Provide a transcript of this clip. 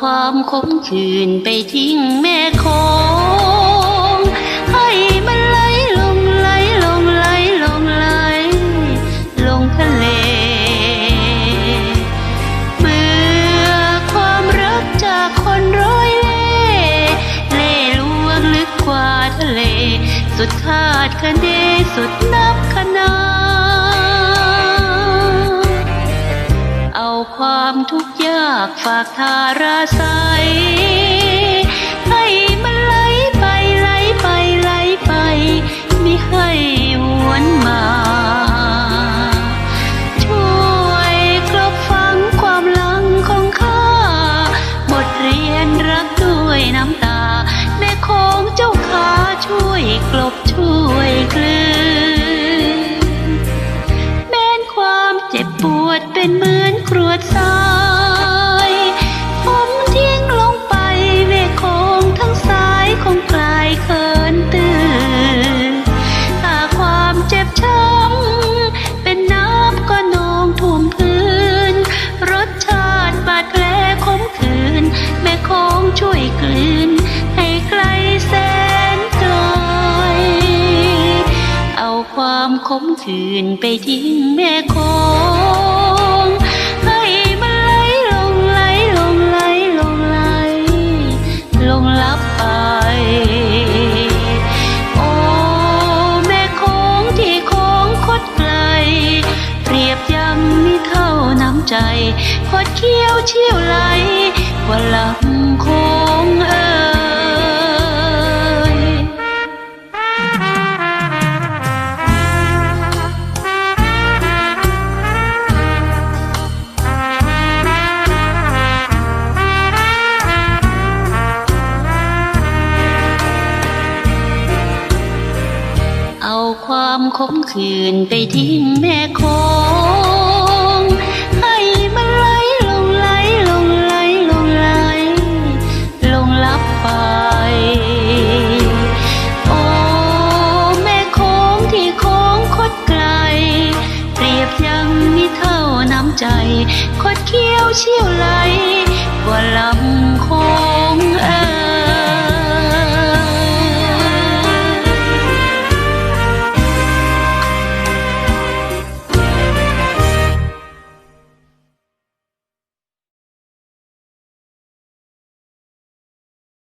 ความขมขื่นไปทิ้งแม่คงให้มันไหลลงไหลลงไหลลงไหลลงทะเล เมื่อความรักจากคนร้อยเล่เล่ลวงลึกกว่าทะเล สุดคาดคะเนสุดนับขนา ความทุกข์ยากฝากทาราใสให้มันไหลไปไหลไปไหลไป ไม่ให้หวนมาช่วยกลบฟังความลังของข้า บทเรียนรักด้วยน้ำตา แม่ของเจ้าขาช่วยกลบช่วย บปวดเป็นเหมือนกรวดทราย ผมทิ้งลงไปเมฆคงทั้งสายคงกลายเคินตื่นถ้าความเจ็บช้ำเป็นน้ำก็นองท่วมพื้น รสชาติบาดแผลขมขื่นแม่คงช่วยกลืนให้ไกลแสนไกล เอาความขมขื่นไปทิ้งแม่คง ใจคดเคี้ยวเชี่ยวไหลกว่าลำคงเอ่ยเอาความขมขื่นไปทิ้งแม่โคง ใจคดเคี้ยวเชี่ยวไหล